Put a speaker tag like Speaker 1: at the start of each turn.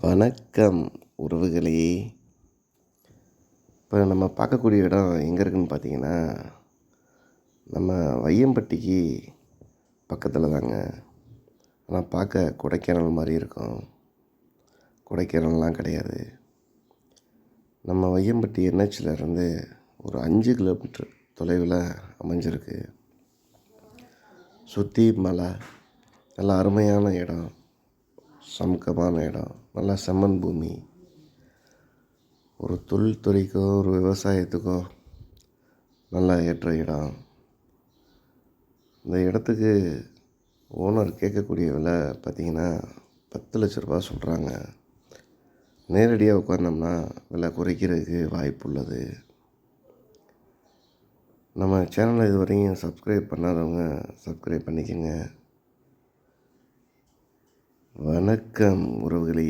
Speaker 1: வணக்கம் உறவுகளே. இப்போ நம்ம பார்க்கக்கூடிய இடம் எங்கே இருக்குதுன்னு பார்த்தீங்கன்னா நம்ம வையம்பட்டிக்கு பக்கத்தில் தாங்க. ஆனால் பார்க்க கொடைக்கானல் மாதிரி இருக்கும். கொடைக்கானல்லாம் கிடையாது. நம்ம வையம்பட்டி என்ஹெச்சில் ஒரு அஞ்சு கிலோமீட்டர் தொலைவில் அமைஞ்சிருக்கு. சுற்றி மலை நல்ல அருமையான இடம். சமுக்கமான இடம். நல்லா செம்மண் பூமி. ஒரு தொழில்துறைக்கோ ஒரு விவசாயத்துக்கோ நல்லா ஏற்ற இடம். இந்த இடத்துக்கு ஓனர் கேட்கக்கூடிய விலை பார்த்திங்கன்னா பத்து லட்ச ரூபா சொல்கிறாங்க நேரடியாக உட்காந்தோம்னா விலை குறைக்கிறதுக்கு வாய்ப்பு உள்ளது. நம்ம சேனலை இது வரையும் சப்ஸ்கிரைப் பண்ணாதவங்க சப்ஸ்கிரைப் பண்ணிக்கோங்க. வணக்கம் உறவுகளே.